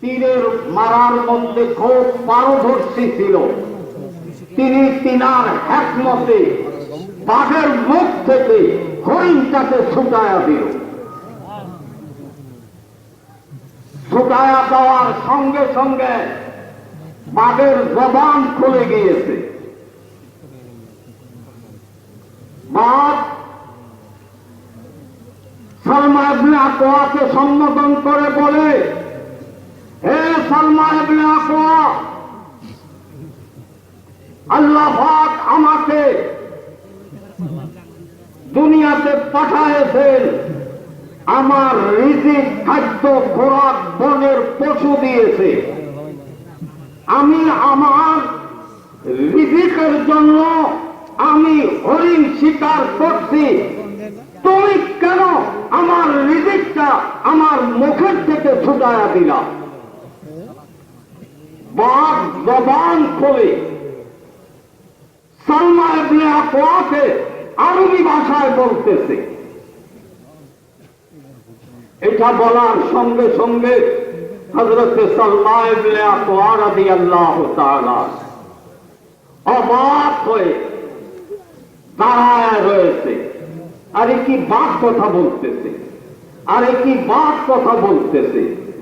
তীরের মারার মধ্যে খুব পারদর্শী ছিল। তিনি তিনার একমতে বাঘের মুখ থেকে হরিণটাকে ছুটায়া দিল। ছুটায়া দেওয়ার সঙ্গে সঙ্গে বাঘের জবান খুলে গিয়েছে। বাঘ সালমা ইবনে আকোয়াকে সম্বোধন করে বলে সালমা ইবনে আকোয়া আল্লাহ পাক আমাকে দুনিয়াতে পাঠায়েছেন আমার রিজিক খাদ্য খোরাক বনের পশু দিয়েছে। আমি আমার রিজিকের জন্য আমি হরিণ শিকার করছি। তুমি কেন আমার রিজিকটা আমার মুখের থেকে ছুটায়া দিলা? বাঘ জবান খোলে সালমা ইবনে আকওয়াকে আরবি ভাষায় বলতেছে। এটা বলার সঙ্গে সঙ্গে হযরত সালমা তাআলা অবাক হয়ে দাঁড়ায় রয়েছে। আরে কি বাক কথা বলতেছে? আরে কি বাক কথা বলতেছে?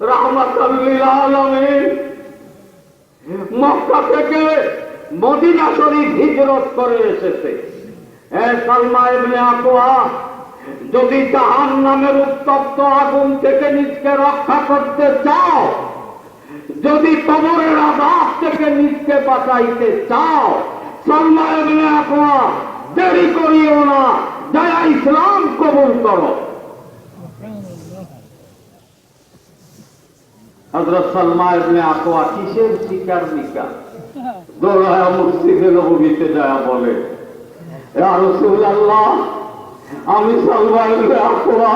রহমাতাল্লিল আলামিন মক্কা থেকে মদিনা শরীফ হিজরত করে এসেছে। যদি জাহান নামের উত্তপ্ত আগুন থেকে নিজকে রক্ষা করতে চাও যদি কবরের আঘাত থেকে নিজকে বাঁচাইতে চাও দেরি করিও না। যারা ইসলাম কবুল করো। ইবনে আকওয়া কিসের শিকার নিকা দৌড়ায় মসজিদে নবীতে যায় বলে রাসূলুল্লাহ, আমি সালমা আকওয়া,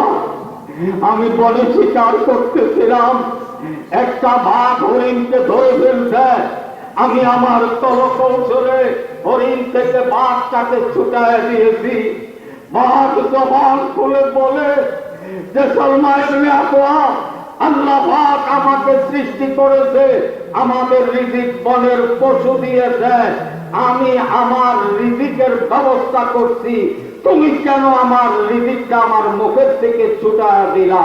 আমি বলে শিকার করতেছিলাম একটা বাঘ হরিণকে ধরে ফেলছে আমি আমার তল কৌশলে হরিণ থেকে বাঘটাকে ছুটায় দিয়েছি। বাঘ জবান খুলে বলে, যে আমাকে সৃষ্টি করেছে, আমাদের রিজিক বনের পশু দিয়েছে আমি আমার রিজিকের ব্যবস্থা করছি। তুমি কেন আমার রিজিকটা আমার মুখের থেকে ছুটা দিলা?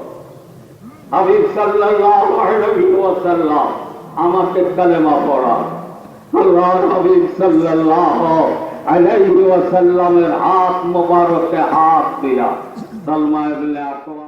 হাবিব সাল্লাল্লাহু আলাইহি ওয়াসাল্লাম আমাকে কালেমা পড়া আল্লাহর হাবিব সাল্লাল্লাহু আলাইহি ওয়াসাল্লামের হাত মোবারকে হাত দিয়া সালমা ইবনে আকওয়া